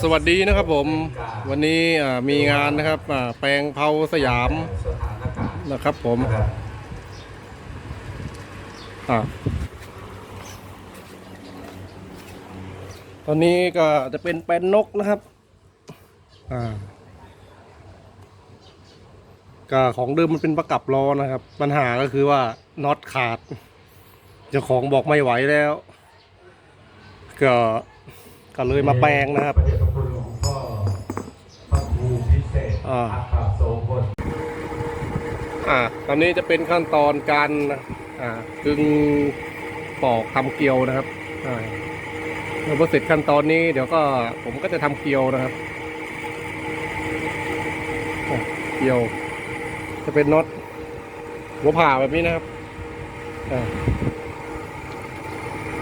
สวัสดีนะครับผมวันนี้มีงานนะครับแปลงเผาสยามนะครับผมอตอนนี้ก็จะเป็นแปลนนกนะครับก็ของเดิมมันเป็นประกับล้อนะครับ ปัญหาก็คือว่าน็อตขาดเจ้าของบอกไม่ไหวแล้ว ก็ ก็เลยมาแปลงนะครับพระเดชพระคุณหลวงพ่อพระครูพิเศษอ่าอ่าตอนนี้จะเป็นขั้นตอนการอ่ากึ่งปอกทำเกลียวนะครับอ่าเมื่อพอเสร็จขั้นตอนนี้เดี๋ยวก็ผมก็จะทำเกลียวนะครับเกลียว จะเป็นน็อตหัวผ่าแบบนี้นะครับอ่า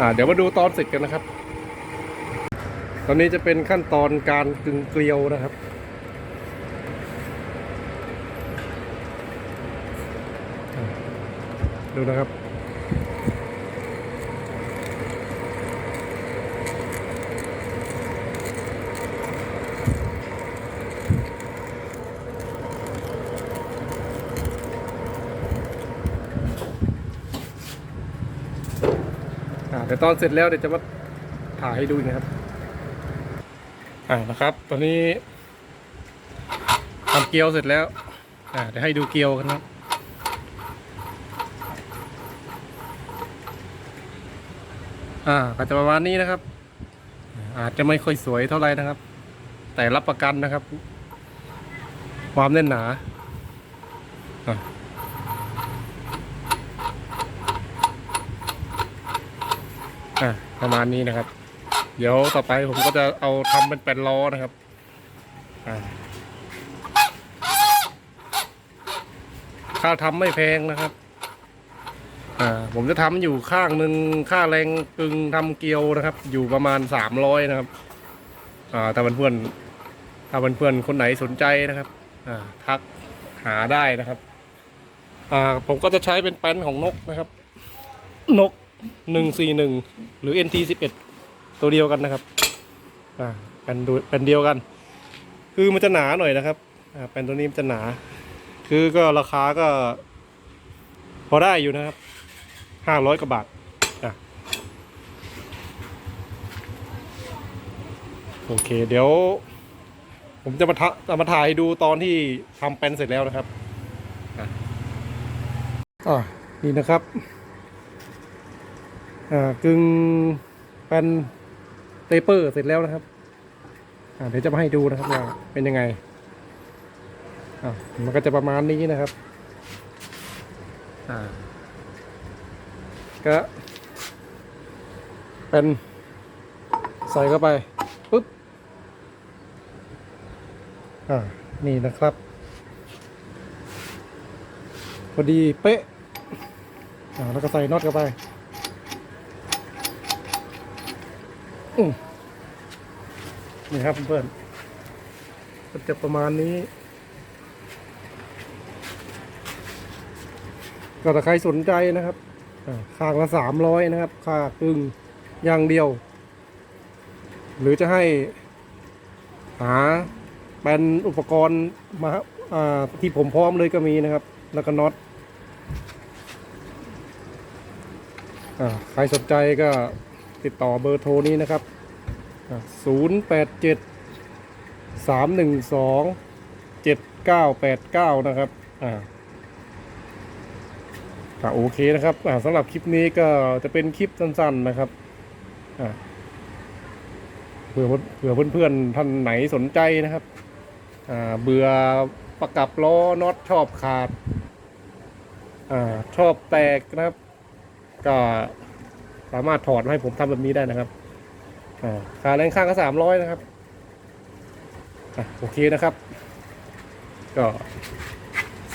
อ่าเดี๋ยวมาดูตอนเสร็จกันนะครับ ตอนนี้จะเป็นขั้นตอนการกึ่งเกลียวนะครับ ดูนะครับอ่าเดี๋ยวตอนเสร็จแล้วเดี๋ยวจะมาถ่ายให้ดูนะครับ อ่านะครับ ตอนนี้ทำเกี๊ยวเสร็จแล้ว อ่าเดี๋ยวให้ดูเกี๊ยวกันนะอ่าก็จะประมาณนี้นะครับ อาจจะไม่ค่อยสวยเท่าไหร่นะครับ แต่รับประกันนะครับ ความแน่นหนาอะอะประมาณนี้นะครับ เดี๋ยวต่อไปผมก็จะเอาทำเป็นแปลนล้อนะครับค่าทำไม่แพงนะครับอ่าผมจะทำอยู่ข้างหนึ่งค่าแรงกึงทำเกลียวนะครับ อยู่ประมาณสามร้อยนะครับอ่าถ้าเพื่อนๆถ้าเพื่อนๆคนไหนสนใจนะครับอ่าทักหาได้นะครับอ่าผมก็จะใช้เป็นแป้นของนกนะครับ นกหนึ่งสี่หนึ่งหรือ NT สิบเอ็ด ตัวเดียวกันนะครับอ่าเป็นดูเป็นเดียวกัน คือมันจะหนาหน่อยนะครับอ่าเป็นตัวนี้มันจะหนา คือก็ราคาก็ พอได้อยู่นะครับห้าร้อยกว่าบาทอะโอเค เดี๋ยว ผมจะมาทะจะมาถ่ายดูตอนที่ทำเป็นเสร็จแล้วนะครับอะนี่นะครับ อ่ากึ่งเป็น เตเปอร์เสร็จแล้วนะครับอ่าเดี๋ยวจะมาให้ดูนะครับว่าเป็นยังไงอ่ามันก็จะประมาณนี้นะครับอ่าก็เป็นใส่เข้าไปปุ๊บอ่านี่นะครับ พอดีเป๊ะอ่าแล้วก็ใส่น็อตเข้าไปอืม นี่ครับเพื่อนก็จะประมาณนี้ ก็ถ้าใครสนใจนะครับอ่าข้างละสามร้อยนะครับ ค่ากึ่งอย่างเดียว หรือจะให้หาเป็นอุปกรณ์มาที่ผมพร้อมเลยก็มีนะครับ แล้วก็น็อตใครสนใจก็ ติดต่อเบอร์โทรนี้นะครับศูนย์แปดเจ็ดสามหนึ่งสองเจ็ดเก้าแปดเก้านะครับ อ่าโอเคนะครับอ่าสำหรับคลิปนี้ก็จะเป็นคลิปสั้นๆนะครับอ่าเผื่อเผื่อเพื่อนๆท่านไหนสนใจนะครับอ่าเบื่อประกับล้อน็อตชอบขาดอ่าชอบแตกนะครับ ก็ สามารถถอดมาให้ผมทำแบบนี้ได้นะครับอ่าค่าแรงข้างก็สามร้อยนะครับอะโอเคนะครับ ก็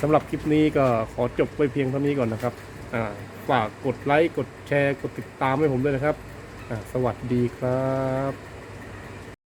สำหรับคลิปนี้ก็ขอจบไปเพียงเท่านี้ก่อนนะครับอ่าฝากกดไลค์ กดแชร์ กดติดตามให้ผมด้วยนะครับอ่าสวัสดีครับ